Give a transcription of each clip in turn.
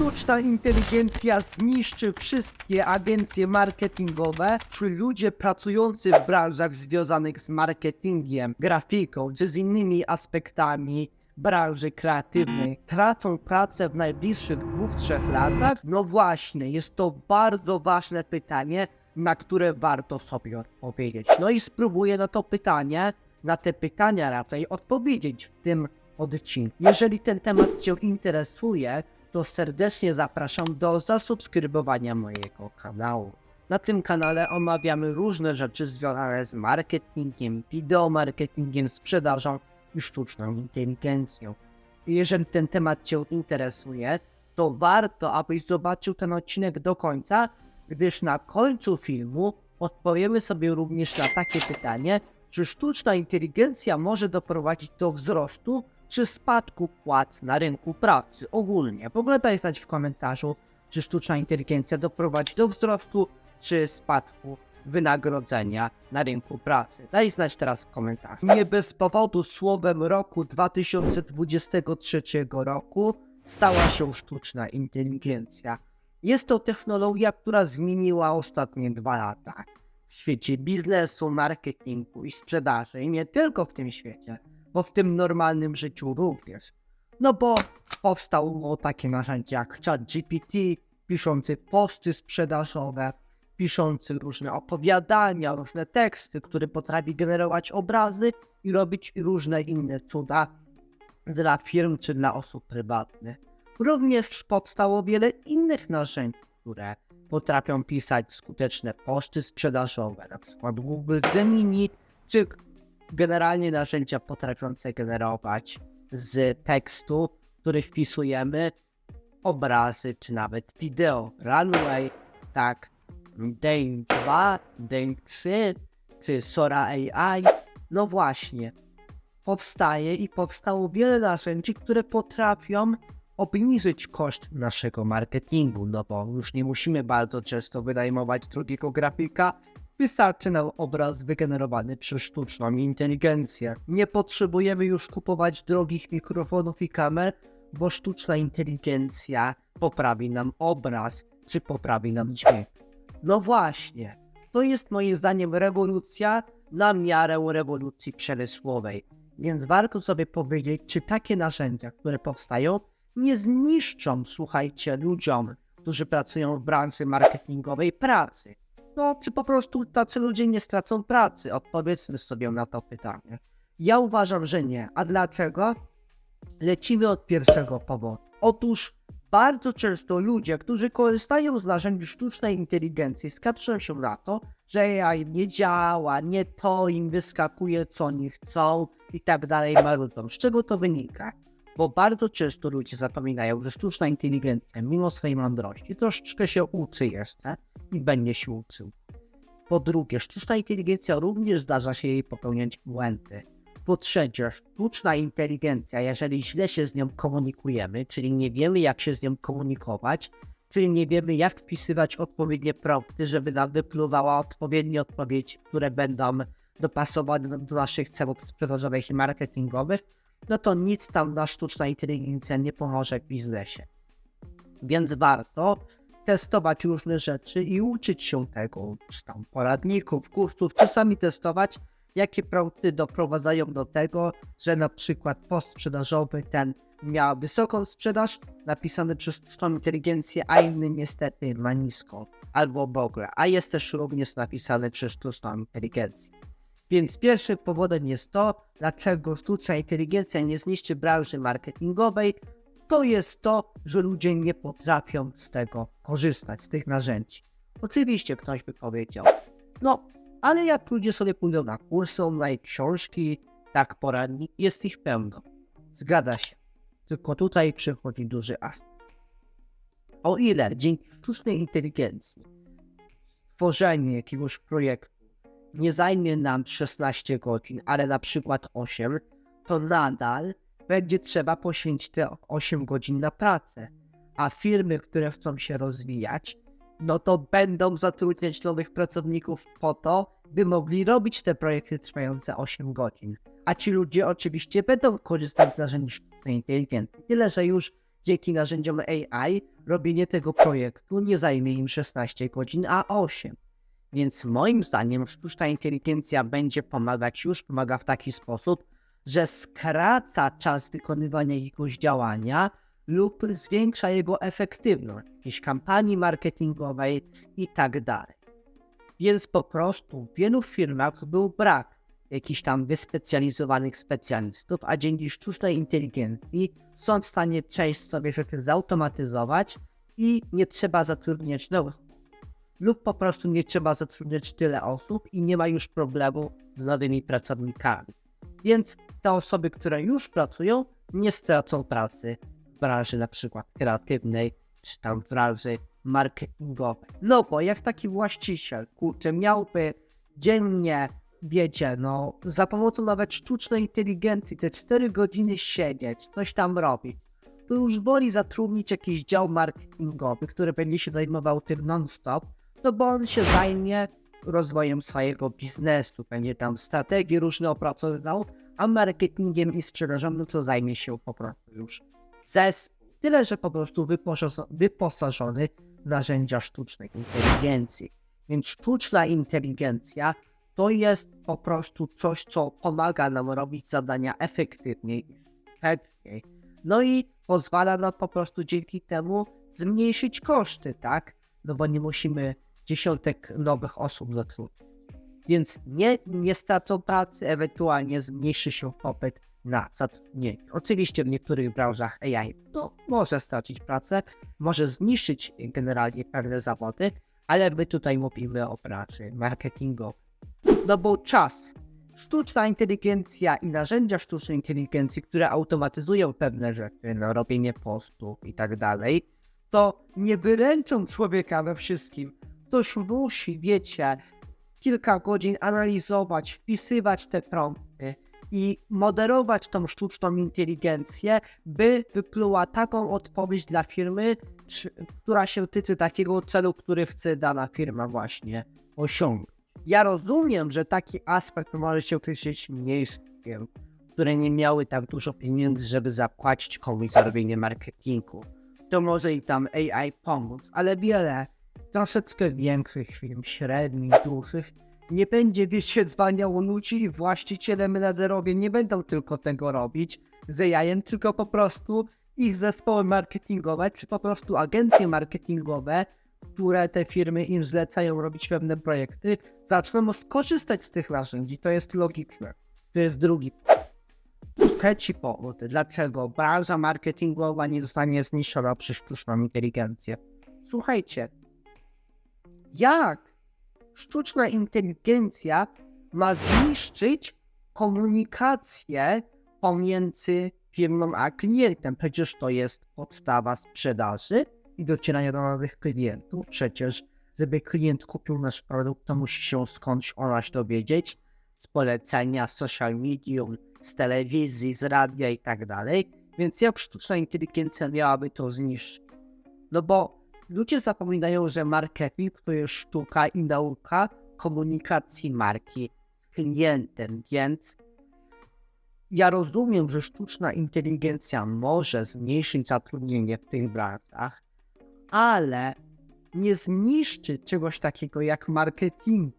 sztuczna inteligencja zniszczy wszystkie agencje marketingowe, czy ludzie pracujący w branżach związanych z marketingiem, grafiką, czy z innymi aspektami branży kreatywnej tracą pracę w najbliższych dwóch, trzech latach? No właśnie, jest to bardzo ważne pytanie, na które warto sobie odpowiedzieć. No i spróbuję na to pytanie, na te pytania raczej odpowiedzieć w tym odcinku. Jeżeli ten temat Cię interesuje, to serdecznie zapraszam do zasubskrybowania mojego kanału. Na tym kanale omawiamy różne rzeczy związane z marketingiem, wideomarketingiem, sprzedażą i sztuczną inteligencją. Jeżeli ten temat Cię interesuje, to warto, abyś zobaczył ten odcinek do końca, gdyż na końcu filmu odpowiemy sobie również na takie pytanie, czy sztuczna inteligencja może doprowadzić do wzrostu czy spadku płac na rynku pracy ogólnie. W ogóle daj znać w komentarzu, czy sztuczna inteligencja doprowadzi do wzrostu czy spadku wynagrodzenia na rynku pracy. Daj znać teraz w komentarzu. Nie bez powodu słowem roku 2023 roku stała się sztuczna inteligencja. Jest to technologia, która zmieniła ostatnie dwa lata w świecie biznesu, marketingu i sprzedaży. I nie tylko w tym świecie, bo w tym normalnym życiu również. No bo powstało takie narzędzia jak ChatGPT, piszący posty sprzedażowe, piszący różne opowiadania, różne teksty, który potrafi generować obrazy i robić różne inne cuda dla firm czy dla osób prywatnych. Również powstało wiele innych narzędzi, które potrafią pisać skuteczne posty sprzedażowe, na przykład Google Gemini, czy generalnie narzędzia potrafiące generować z tekstu, który wpisujemy, obrazy czy nawet wideo. Runway, tak, Dane 2, Dane 3, czy Sora AI. No właśnie, powstaje i powstało wiele narzędzi, które potrafią obniżyć koszt naszego marketingu, no bo już nie musimy bardzo często wynajmować drugiego grafika, wystarczy nam obraz wygenerowany przez sztuczną inteligencję. Nie potrzebujemy już kupować drogich mikrofonów i kamer, bo sztuczna inteligencja poprawi nam obraz, czy poprawi nam dźwięk. No właśnie, to jest moim zdaniem rewolucja na miarę rewolucji przemysłowej. Więc warto sobie powiedzieć, czy takie narzędzia, które powstają, nie zniszczą, słuchajcie, ludziom, którzy pracują w branży marketingowej pracy. No, czy po prostu tacy ludzie nie stracą pracy? Odpowiedzmy sobie na to pytanie. Ja uważam, że nie. A dlaczego? Lecimy od pierwszego powodu. Otóż bardzo często ludzie, którzy korzystają z narzędzi sztucznej inteligencji, skarżą się na to, że AI nie działa, nie to im wyskakuje, co oni chcą i tak dalej, marudzą. Z czego to wynika? Bo bardzo często ludzie zapominają, że sztuczna inteligencja, mimo swojej mądrości, troszeczkę się uczy jeszcze i będzie się uczył. Po drugie, sztuczna inteligencja również zdarza się jej popełniać błędy. Po trzecie, sztuczna inteligencja, jeżeli źle się z nią komunikujemy, czyli nie wiemy jak się z nią komunikować, czyli nie wiemy jak wpisywać odpowiednie prompty, żeby nam wypluwała odpowiednie odpowiedzi, które będą dopasowane do naszych celów sprzedażowych i marketingowych, no to nic tam na sztuczna inteligencja nie pomoże w biznesie. Więc warto testować różne rzeczy i uczyć się tego, czy tam poradników, kursów, czasami testować, jakie prompty doprowadzają do tego, że na przykład post sprzedażowy ten miał wysoką sprzedaż, napisany przez sztuczną inteligencję, a inny niestety ma niską, albo w ogóle, a jest też również napisany przez sztuczną inteligencję. Więc pierwszym powodem jest to, dlaczego sztuczna inteligencja nie zniszczy branży marketingowej, to jest to, że ludzie nie potrafią z tego korzystać, z tych narzędzi. Oczywiście ktoś by powiedział, no, ale jak ludzie sobie pójdą na kursy online, książki, tak poradnik, jest ich pełno. Zgadza się. Tylko tutaj przychodzi duży aspekt. O ile dzięki sztucznej inteligencji tworzenie jakiegoś projektu nie zajmie nam 16 godzin, ale na przykład 8, to nadal będzie trzeba poświęcić te 8 godzin na pracę. A firmy, które chcą się rozwijać, no to będą zatrudniać nowych pracowników po to, by mogli robić te projekty trwające 8 godzin. A ci ludzie oczywiście będą korzystać z narzędzi sztucznej inteligencji. Tyle, że już dzięki narzędziom AI robienie tego projektu nie zajmie im 16 godzin, a 8. Więc moim zdaniem sztuczna inteligencja będzie pomagać, już pomaga w taki sposób, że skraca czas wykonywania jakiegoś działania lub zwiększa jego efektywność, jakiejś kampanii marketingowej i tak dalej. Więc po prostu w wielu firmach był brak jakichś tam wyspecjalizowanych specjalistów, a dzięki sztucznej inteligencji są w stanie część sobie rzeczy zautomatyzować i nie trzeba zatrudniać nowych lub po prostu nie trzeba zatrudniać tyle osób i nie ma już problemu z nowymi pracownikami. Więc te osoby, które już pracują, nie stracą pracy w branży na przykład kreatywnej, czy tam w branży marketingowej. No bo jak taki właściciel, kurczę, miałby dziennie, wiecie, no za pomocą nawet sztucznej inteligencji te 4 godziny siedzieć, coś tam robić, to już woli zatrudnić jakiś dział marketingowy, który będzie się zajmował tym non-stop, no bo on się zajmie rozwojem swojego biznesu, będzie tam strategie różne opracowywał, a marketingiem i sprzedażą, no to zajmie się po prostu już zespół. Tyle, że po prostu wyposażo- wyposażony w narzędzia sztucznej inteligencji. Więc sztuczna inteligencja to jest po prostu coś, co pomaga nam robić zadania efektywniej i skuteczniej. No i pozwala nam po prostu dzięki temu zmniejszyć koszty, tak? No bo nie musimy dziesiątek nowych osób zatrudnić. Więc nie, nie stracą pracy, ewentualnie zmniejszy się popyt na zatrudnienie. Oczywiście w niektórych branżach AI to może stracić pracę, może zniszczyć generalnie pewne zawody, ale my tutaj mówimy o pracy marketingowej. No bo czas, sztuczna inteligencja i narzędzia sztucznej inteligencji, które automatyzują pewne rzeczy, no robienie postów i tak dalej, to nie wyręczą człowieka we wszystkim. Ktoś musi, wiecie, kilka godzin analizować, wpisywać te prompty i moderować tą sztuczną inteligencję, by wypluła taką odpowiedź dla firmy, czy, która się tyczy takiego celu, który chce dana firma właśnie osiągnąć. Ja rozumiem, że taki aspekt może się mniejszych firm, które nie miały tak dużo pieniędzy, żeby zapłacić komuś za robienie marketingu. To może i tam AI pomóc, ale wiele troszeczkę większych firm, średnich, dużych, nie będzie, wiecie, zwalniało ludzi i właściciele, menadżerowie nie będą tylko tego robić z AI, tylko po prostu ich zespoły marketingowe, czy po prostu agencje marketingowe, które te firmy im zlecają robić pewne projekty, zaczną skorzystać z tych narzędzi. To jest logiczne. To jest drugi Trzeci powód, dlaczego branża marketingowa nie zostanie zniszczona przez sztuczną inteligencję. Słuchajcie, jak sztuczna inteligencja ma zniszczyć komunikację pomiędzy firmą a klientem? Przecież to jest podstawa sprzedaży i docierania do nowych klientów. Przecież, żeby klient kupił nasz produkt, to musi się skądś o nas dowiedzieć, z polecenia, social medium, z telewizji, z radia i tak dalej. Więc jak sztuczna inteligencja miałaby to zniszczyć? No bo ludzie zapominają, że marketing to jest sztuka i nauka komunikacji marki z klientem, więc ja rozumiem, że sztuczna inteligencja może zmniejszyć zatrudnienie w tych branżach, ale nie zniszczy czegoś takiego jak marketing.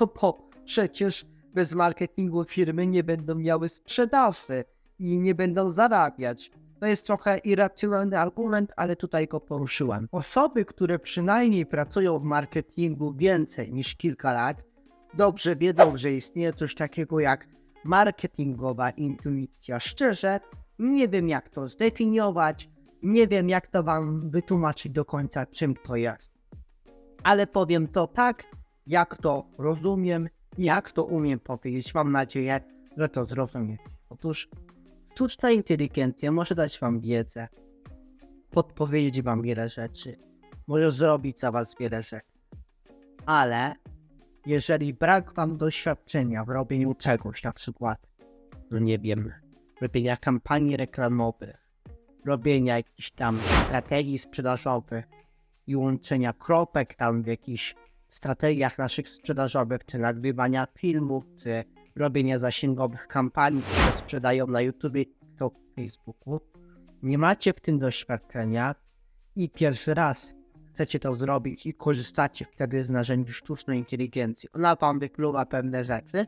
No bo przecież bez marketingu firmy nie będą miały sprzedaży i nie będą zarabiać. To jest trochę irracjonalny argument, ale tutaj go poruszyłem. Osoby, które przynajmniej pracują w marketingu więcej niż kilka lat, dobrze wiedzą, że istnieje coś takiego jak marketingowa intuicja. Szczerze, nie wiem jak to zdefiniować, nie wiem jak to wam wytłumaczyć do końca, czym to jest. Ale powiem to tak, jak to rozumiem, jak to umiem powiedzieć. Mam nadzieję, że to zrozumiecie. Otóż sztuczna inteligencja może dać wam wiedzę, podpowiedzieć wam wiele rzeczy, może zrobić za was wiele rzeczy. Ale jeżeli brak wam doświadczenia w robieniu czegoś, na przykład, no nie wiem, robienia kampanii reklamowych, robienia jakichś tam strategii sprzedażowych i łączenia kropek tam w jakichś strategiach naszych sprzedażowych, czy nagrywania filmów, czy robienia zasięgowych kampanii, które sprzedają na YouTube, to Facebooku. nie macie w tym doświadczenia i pierwszy raz chcecie to zrobić i korzystacie wtedy z narzędzi sztucznej inteligencji, ona wam wykluwa pewne rzeczy,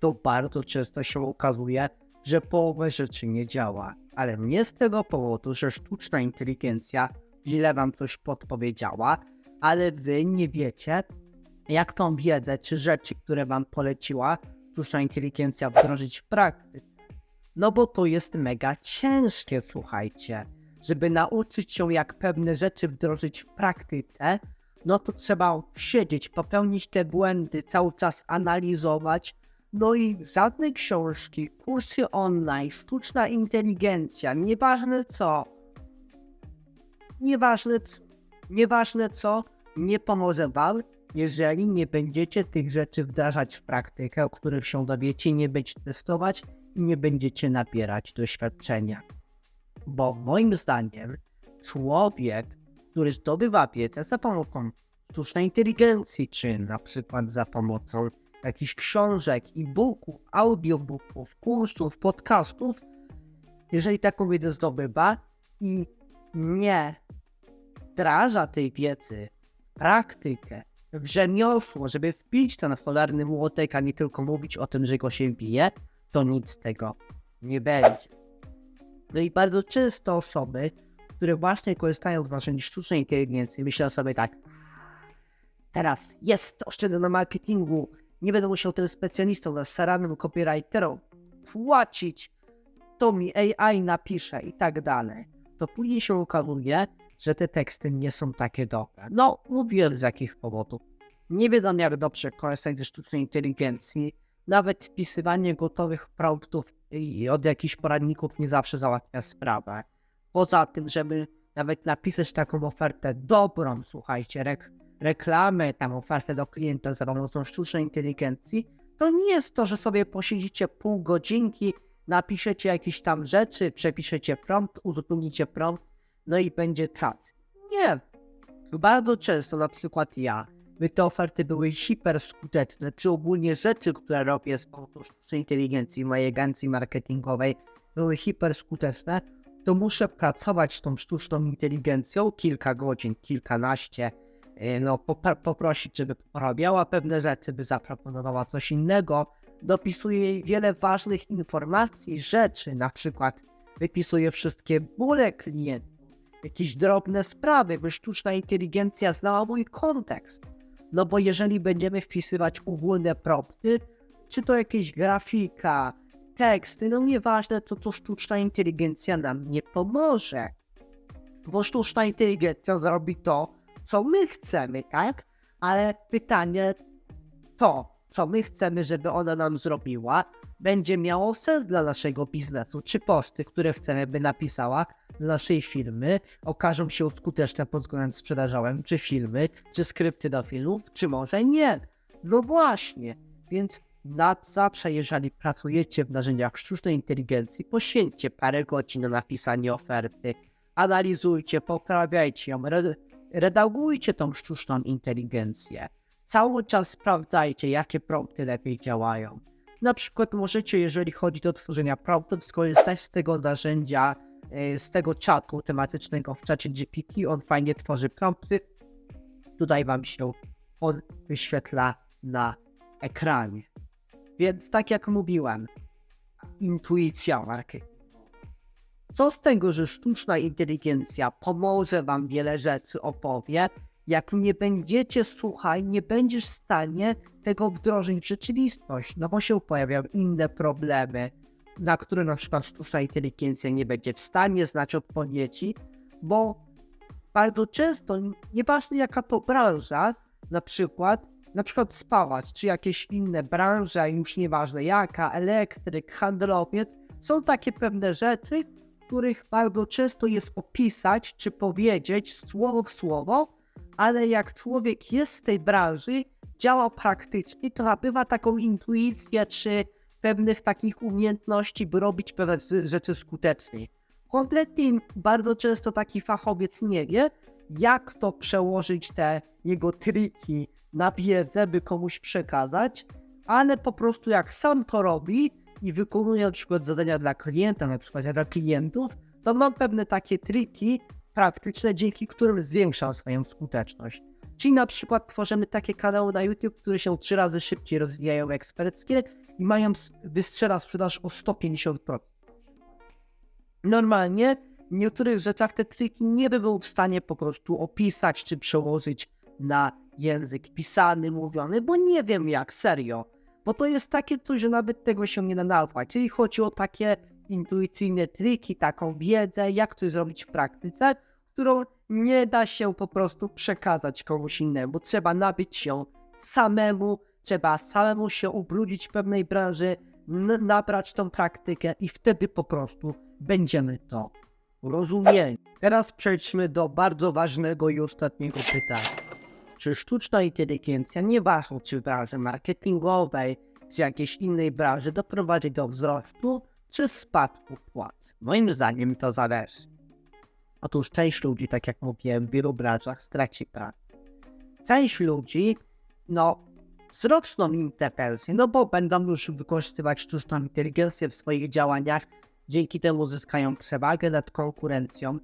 to bardzo często się okazuje, że połowa rzeczy nie działa. Ale nie z tego powodu, że sztuczna inteligencja źle wam coś podpowiedziała, ale wy nie wiecie, jak tą wiedzę czy rzeczy, które wam poleciła sztuczna inteligencja wdrożyć w praktyce. No bo to jest mega ciężkie, słuchajcie. Żeby nauczyć się, jak pewne rzeczy wdrożyć w praktyce, no to trzeba siedzieć, popełnić te błędy, cały czas analizować. No i żadne książki, kursy online, sztuczna inteligencja, nieważne co, nieważne, nieważne co, nie pomoże wam, jeżeli nie będziecie tych rzeczy wdrażać w praktykę, o których się dowiecie, nie będziecie testować i nie będziecie nabierać doświadczenia. Bo moim zdaniem człowiek, który zdobywa wiedzę za pomocą sztucznej inteligencji, czy na przykład za pomocą jakichś książek, e-booków, audiobooków, kursów, podcastów, jeżeli taką wiedzę zdobywa i nie wdraża tej wiedzy praktykę, w rzemiosło, żeby wbić ten cholerny młotek, a nie tylko mówić o tym, że go się bije, to nic z tego nie będzie. No i bardzo często osoby, które właśnie korzystają z narzędzi sztucznej inteligencji, myślą sobie tak, teraz jest, oszczędzę na marketingu, nie będę musiał tym specjalistom, na staranym copywriterom płacić, to mi AI napisze i tak dalej. To później się okazuje, że te teksty nie są takie dobre. No, mówiłem z jakich powodów. Nie wiedzą jak dobrze korzystać ze sztucznej inteligencji, nawet wpisywanie gotowych promptów od jakichś poradników nie zawsze załatwia sprawę. Poza tym, żeby nawet napisać taką ofertę dobrą, słuchajcie, rek reklamę, tam ofertę do klienta za pomocą sztucznej inteligencji, to nie jest to, że sobie posiedzicie pół godzinki, napiszecie jakieś tam rzeczy, przepiszecie prompt, uzupełnicie prompt, no i będzie cacy. Nie. Bardzo często, na przykład ja, by te oferty były hiper skuteczne, czy ogólnie rzeczy, które robię z pomocą sztucznej inteligencji, mojej agencji marketingowej, były hiper skuteczne, to muszę pracować z tą sztuczną inteligencją kilka godzin, kilkanaście, yy, no poprosić, żeby poprawiała pewne rzeczy, by zaproponowała coś innego, dopisuję jej wiele ważnych informacji, rzeczy, na przykład wypisuję wszystkie bóle klientów, jakieś drobne sprawy, by sztuczna inteligencja znała mój kontekst. No bo jeżeli będziemy wpisywać ogólne prompty, czy to jakieś grafika, teksty, no nieważne co to sztuczna inteligencja nam nie pomoże. Bo sztuczna inteligencja zrobi to, co my chcemy, tak? Ale pytanie to, co my chcemy, żeby ona nam zrobiła, będzie miało sens dla naszego biznesu, czy posty, które chcemy, by napisała dla naszej firmy, okażą się skuteczne pod względem sprzedażowym, czy filmy, czy skrypty do filmów, czy może nie. No właśnie, więc nad zawsze, jeżeli pracujecie w narzędziach sztucznej inteligencji, poświęćcie parę godzin na napisanie oferty, analizujcie, poprawiajcie ją, red- redagujcie tą sztuczną inteligencję. Cały czas sprawdzajcie, jakie prompty lepiej działają. Na przykład możecie, jeżeli chodzi o tworzenia promptów, skorzystać z tego narzędzia, z tego czatu tematycznego w czacie GPT. On fajnie tworzy prompty. Tutaj Wam się on wyświetla na ekranie. Więc tak jak mówiłem, intuicja marketingowa. Co z tego, że sztuczna inteligencja pomoże Wam wiele rzeczy opowie, jak nie będziecie, słuchaj, nie będziesz w stanie tego wdrożyć w rzeczywistość, no bo się pojawiają inne problemy, na które na przykład sztuczna inteligencja nie będzie w stanie znać odpowiedzi, bo bardzo często, nieważne jaka to branża, na przykład, na przykład spawacz, czy jakieś inne branże, już nieważne jaka, elektryk, handlowiec, są takie pewne rzeczy, których bardzo często jest opisać, czy powiedzieć słowo w słowo, ale jak człowiek jest z tej branży, działa praktycznie, to nabywa taką intuicję, czy pewnych takich umiejętności, by robić pewne rzeczy skuteczniej. Kompletnie bardzo często taki fachowiec nie wie, jak to przełożyć te jego triki na wiedzę, by komuś przekazać, ale po prostu jak sam to robi i wykonuje na przykład zadania dla klienta, na przykład dla klientów, to mam pewne takie triki praktyczne, dzięki którym zwiększam swoją skuteczność. Czyli na przykład tworzymy takie kanały na YouTube, które się trzy razy szybciej rozwijają eksperckie i mają wystrzela sprzedaż o 150%. Normalnie w niektórych rzeczach te triki nie by był w stanie po prostu opisać czy przełożyć na język pisany, mówiony, bo nie wiem jak, serio. Bo to jest takie coś, że nawet tego się nie da nazwać. Czyli chodzi o takie intuicyjne triki, taką wiedzę, jak coś zrobić w praktyce, którą nie da się po prostu przekazać komuś innemu. Trzeba nabyć się samemu, trzeba samemu się ubrudzić w pewnej branży, nabrać tą praktykę i wtedy po prostu będziemy to rozumieli. Teraz przejdźmy do bardzo ważnego i ostatniego pytania. Czy sztuczna inteligencja, nieważne czy w branży marketingowej, czy jakiejś innej branży, doprowadzi do wzrostu czy spadku płac? Moim zdaniem to zależy. Otóż część ludzi, tak jak mówiłem, w wielu branżach straci pracę. Część ludzi, no, wzrosną im te pensje, no bo będą już wykorzystywać sztuczną inteligencję w swoich działaniach, dzięki temu zyskają przewagę nad konkurencją.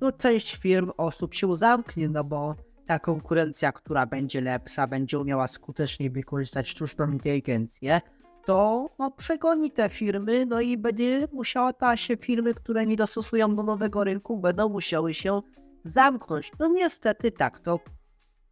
No, część firm, osób się zamknie, no bo ta konkurencja, która będzie lepsza, będzie umiała skutecznie wykorzystać sztuczną inteligencję, to no, przegoni te firmy, no i będzie musiała ta się firmy, które nie dostosują do nowego rynku, będą musiały się zamknąć. No niestety tak to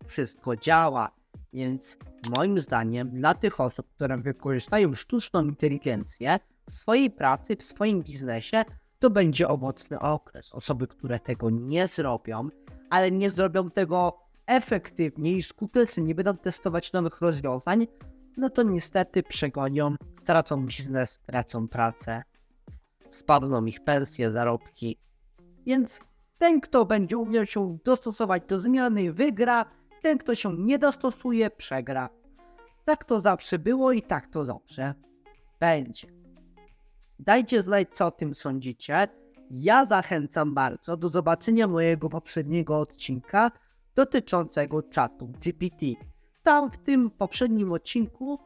wszystko działa. Więc moim zdaniem dla tych osób, które wykorzystają sztuczną inteligencję w swojej pracy, w swoim biznesie, to będzie owocny okres. Osoby, które tego nie zrobią, ale nie zrobią tego efektywnie i skutecznie, nie będą testować nowych rozwiązań, no to niestety przegonią, stracą biznes, stracą pracę, spadną ich pensje, zarobki. Więc ten, kto będzie umiał się dostosować do zmiany, wygra, ten, kto się nie dostosuje, przegra. Tak to zawsze było i tak to zawsze będzie. Dajcie znać, co o tym sądzicie. Ja zachęcam bardzo do zobaczenia mojego poprzedniego odcinka dotyczącego czatu GPT. Tam w tym poprzednim odcinku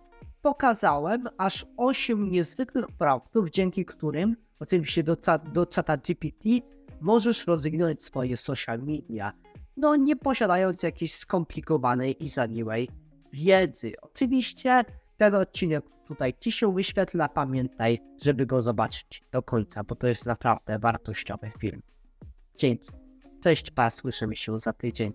pokazałem aż 8 niezwykłych produktów, dzięki którym, oczywiście do, do czata GPT, możesz rozwinąć swoje social media. No nie posiadając jakiejś skomplikowanej i zaniłej wiedzy. Oczywiście ten odcinek tutaj Ci się wyświetla, pamiętaj, żeby go zobaczyć do końca, bo to jest naprawdę wartościowy film. Dzięki. Cześć, pa, słyszymy się za tydzień.